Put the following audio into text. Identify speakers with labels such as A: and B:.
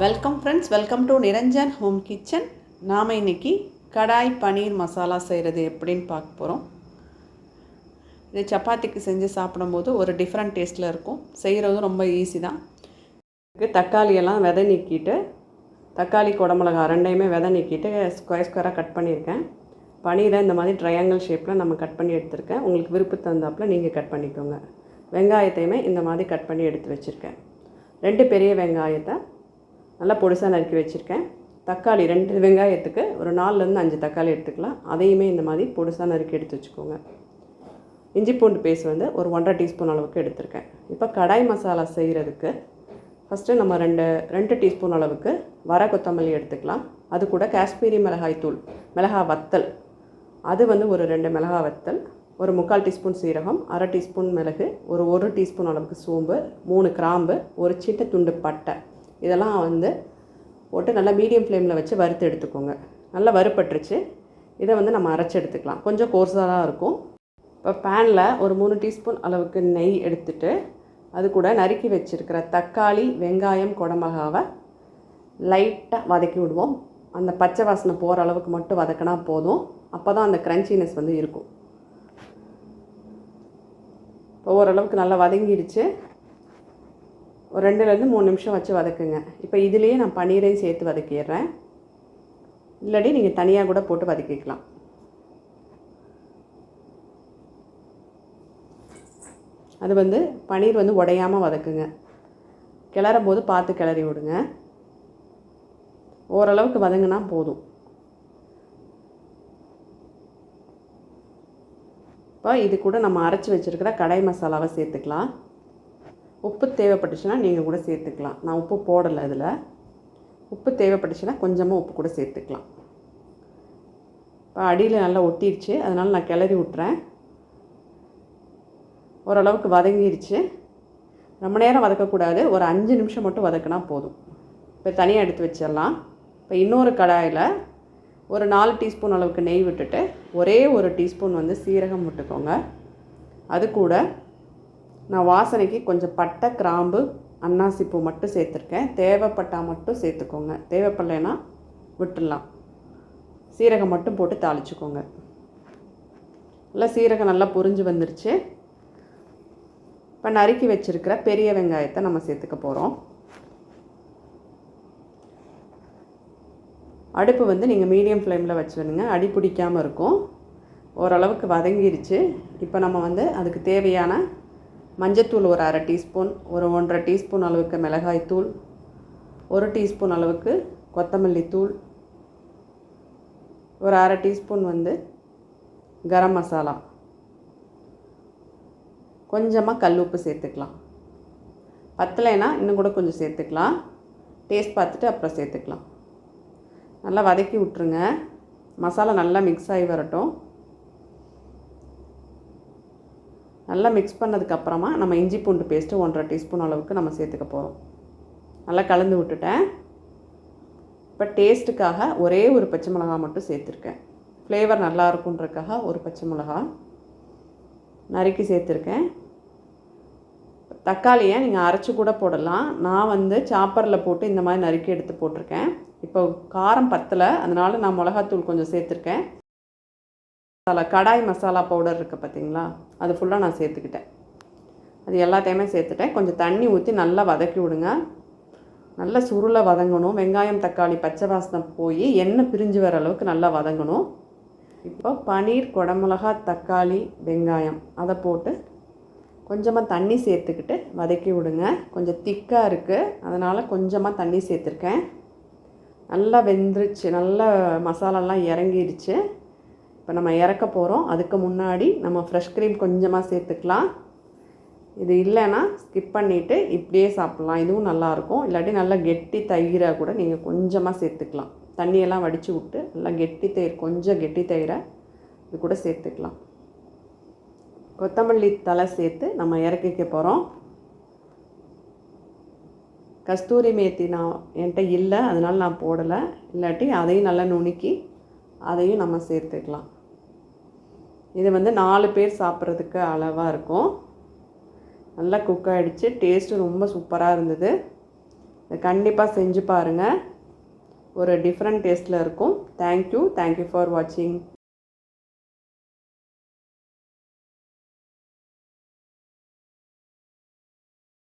A: Welcome friends welcome to Niranjan home kitchen நாம் இன்றைக்கி கடாய் பன்னீர் மசாலா செய்கிறது எப்படின்னு பார்க்க போகிறோம் இது சப்பாத்திக்கு செஞ்சு சாப்பிடும்போது ஒரு டிஃப்ரெண்ட் டேஸ்ட்டில் இருக்கும். செய்கிறதும் ரொம்ப ஈஸி தான். இதுக்கு விதை நீக்கிட்டு தக்காளி குடமிளகா ரெண்டையுமே விதை நீக்கிட்டு ஸ்கொயர் ஸ்கொயராக கட் பண்ணியிருக்கேன். பனீரை இந்த மாதிரி ட்ரையாங்கிள் ஷேப்பில் நம்ம கட் பண்ணி எடுத்திருக்கேன். உங்களுக்கு விருப்பம் தந்தாப்பில் நீங்கள் கட் பண்ணிக்கோங்க. வெங்காயத்தையுமே இந்த மாதிரி கட் பண்ணி எடுத்து வச்சுருக்கேன். ரெண்டு பெரிய வெங்காயத்தை நல்லா பொடிசாக நறுக்கி வச்சுருக்கேன். தக்காளி ரெண்டு வெங்காயத்துக்கு ஒரு நாலுலேருந்து அஞ்சு தக்காளி எடுத்துக்கலாம். அதையுமே இந்த மாதிரி பொடிசாக நறுக்கி எடுத்து வச்சுக்கோங்க. இஞ்சி பூண்டு பேஸ்ட் வந்து ஒரு ஒன்றரை டீஸ்பூன் அளவுக்கு எடுத்திருக்கேன். இப்போ கடாய் மசாலா செய்கிறதுக்கு ஃபஸ்ட்டு நம்ம ரெண்டு ரெண்டு டீஸ்பூன் அளவுக்கு வர கொத்தமல்லி எடுத்துக்கலாம். அது கூட காஷ்மீரி மிளகாய் தூள் மிளகாய் வத்தல். அது வந்து ஒரு ரெண்டு மிளகாய் வத்தல் ஒரு முக்கால் டீஸ்பூன் சீரகம் அரை டீஸ்பூன் மிளகு ஒரு ஒரு டீஸ்பூன் அளவுக்கு சோம்பு மூணு கிராம்பு ஒரு சின்ன துண்டு பட்டை. இதெல்லாம் வந்து போட்டு நல்லா மீடியம் ஃப்ளேமில் வச்சு வறுத்து எடுத்துக்கோங்க. நல்லா வறுப்பட்டுருச்சு இதை வந்து நம்ம அரைச்சி எடுத்துக்கலாம். கொஞ்சம் கோர்ஸாக தான் இருக்கும். இப்போ பேனில் ஒரு மூணு டீஸ்பூன் அளவுக்கு நெய் எடுத்துட்டு அது கூட நறுக்கி வச்சுருக்கிற தக்காளி வெங்காயம் குடமிளகாவை லைட்டாக வதக்கி விடுவோம். அந்த பச்சை வாசனை போகிற அளவுக்கு மட்டும் வதக்கினா போதும். அப்போ தான் அந்த க்ரன்ச்சினஸ் வந்து இருக்கும். இப்போ ஓரளவுக்கு நல்லா வதங்கிடுச்சு. ஒரு ரெண்டுலேருந்து மூணு நிமிஷம் வச்சு வதக்குங்க. இப்போ இதுலேயே நான் பன்னீரையும் சேர்த்து வதக்கிடுறேன். இல்லாட்டி நீங்கள் தனியாக கூட போட்டு வதக்கிக்கலாம். அது வந்து பன்னீர் வந்து உடையாமல் வதக்குங்க. கிளறும் போது பார்த்து கிளறி விடுங்க. ஓரளவுக்கு வதங்கினா போதும். இப்போ இது கூட நம்ம அரைச்சி வச்சுருக்கிற கடை மசாலாவை சேர்த்துக்கலாம். உப்பு தேவைப்பட்டுச்சுன்னா நீங்கள் கூட சேர்த்துக்கலாம். நான் உப்பு போடலை இதில். உப்பு தேவைப்பட்டுச்சுன்னா கொஞ்சமாக உப்பு கூட சேர்த்துக்கலாம். இப்போ அடியில் நல்லா ஒட்டிடுச்சு அதனால் நான் கிளறி விட்றேன் ஓரளவுக்கு வதங்கிருச்சு. ரொம்ப நேரம் வதக்கக்கூடாது. ஒரு அஞ்சு நிமிஷம் மட்டும் வதக்கினா போதும். இப்போ தனியாக எடுத்து வச்சிடலாம். இப்போ இன்னொரு கடாயில் ஒரு நாலு டீஸ்பூன் அளவுக்கு நெய் விட்டுட்டு ஒரே ஒரு டீஸ்பூன் வந்து சீரகம் விட்டுக்கோங்க. அது கூட நான் வாசனைக்கு கொஞ்சம் பட்டை கிராம்பு அன்னாசி பூ மட்டும் சேர்த்துருக்கேன். தேவைப்பட்டால் மட்டும் சேர்த்துக்கோங்க. தேவைப்படலைன்னா விட்டுடலாம். சீரகம் மட்டும் போட்டு தாளிச்சுக்கோங்க. நல்லா சீரகம் நல்லா புரிஞ்சு வந்துருச்சு. இப்போ நறுக்கி வச்சுருக்கிற பெரிய வெங்காயத்தை நம்ம சேர்த்துக்க போகிறோம் அடுப்பு வந்து நீங்கள் மீடியம் ஃப்ளேமில் வச்சுருங்க அடி பிடிக்காமல் இருக்கும். ஓரளவுக்கு வதங்கிருச்சு. இப்போ நம்ம வந்து அதுக்கு தேவையான மஞ்சத்தூள் ஒரு அரை டீஸ்பூன் ஒரு ஒன்றரை டீஸ்பூன் அளவுக்கு மிளகாய் தூள் ஒரு டீஸ்பூன் அளவுக்கு கொத்தமல்லி தூள் ஒரு அரை டீஸ்பூன் வந்து கரம் மசாலா. கொஞ்சமாக கல் உப்பு சேர்த்துக்கலாம். பத்தலைன்னா இன்னும் கூட கொஞ்சம் சேர்த்துக்கலாம். டேஸ்ட் பார்த்துட்டு அப்புறம் சேர்த்துக்கலாம். நல்லா வதக்கி விட்ருங்க மசாலா நல்லா மிக்ஸ் ஆகி வரட்டும். நல்லா மிக்ஸ் பண்ணதுக்கப்புறமா நம்ம இஞ்சி பூண்டு பேஸ்ட்டு ஒன்றரை டீஸ்பூன் அளவுக்கு நம்ம சேர்த்துக்க போகிறோம் நல்லா கலந்து விட்டுட்டேன். இப்போ டேஸ்ட்டுக்காக ஒரே ஒரு பச்சை மிளகா மட்டும் சேர்த்துருக்கேன். ஃப்ளேவர் நல்லா இருக்குன்றக்காக ஒரு பச்சை மிளகா நறுக்கி சேர்த்துருக்கேன். தக்காளியை நீங்கள் அரைச்சி கூட போடலாம். நான் வந்து சாப்பரில் போட்டு இந்த மாதிரி நறுக்கி எடுத்து போட்டிருக்கேன். இப்போ காரம் பத்தலை அதனால் நான் மிளகாத்தூள் கொஞ்சம் சேர்த்துருக்கேன். மசாலா கடாய் மசாலா பவுடர் இருக்குது பார்த்தீங்களா அது ஃபுல்லாக நான் சேர்த்துக்கிட்டேன். அது எல்லாத்தையுமே சேர்த்துட்டேன். கொஞ்சம் தண்ணி ஊற்றி நல்லா வதக்கி விடுங்க. நல்லா சுருளை வதங்கணும். வெங்காயம் தக்காளி பச்சை வாசனை போய் எண்ணெய் பிரிஞ்சு வர அளவுக்கு நல்லா வதங்கணும். இப்போ பனீர் குடமிளகா தக்காளி வெங்காயம் அதை போட்டு கொஞ்சமாக தண்ணி சேர்த்துக்கிட்டு வதக்கி விடுங்க. கொஞ்சம் திக்காக இருக்குது அதனால் கொஞ்சமாக தண்ணி சேர்த்துருக்கேன். நல்லா வெந்துருச்சு. நல்லா மசாலாலாம் இறங்கிடுச்சு இப்போ நம்ம இறக்க போகிறோம். அதுக்கு முன்னாடி நம்ம ஃப்ரெஷ் க்ரீம் கொஞ்சமாக சேர்த்துக்கலாம். இது இல்லைன்னா ஸ்கிப் பண்ணிவிட்டு இப்படியே சாப்பிட்லாம். இதுவும் நல்லாயிருக்கும். இல்லாட்டி நல்லா கெட்டி தயிராக கூட நீங்கள் கொஞ்சமாக சேர்த்துக்கலாம். தண்ணியெல்லாம் வடித்து விட்டு நல்லா கெட்டி தயிர் கொஞ்சம் கெட்டி தயிரை இது கூட சேர்த்துக்கலாம். கொத்தமல்லி தலை சேர்த்து நம்ம இறக்கிக்க போகிறோம். கஸ்தூரி மேத்தி நான் என்கிட்ட இல்லை. அதனால் நான் போடலை. இல்லாட்டி அதையும் நல்லா நுணுக்கி அதையும் நம்ம சேர்த்துக்கலாம். இது வந்து நாலு பேர் சாப்பிட்றதுக்கு அளவாக இருக்கும். நல்லா குக் ஆகிடுச்சு டேஸ்ட்டு ரொம்ப சூப்பராக இருந்தது. கண்டிப்பாக செஞ்சு பாருங்கள் ஒரு டிஃப்ரெண்ட் டேஸ்ட்டில் இருக்கும். தேங்க்யூ தேங்க்யூ ஃபார் வாட்சிங்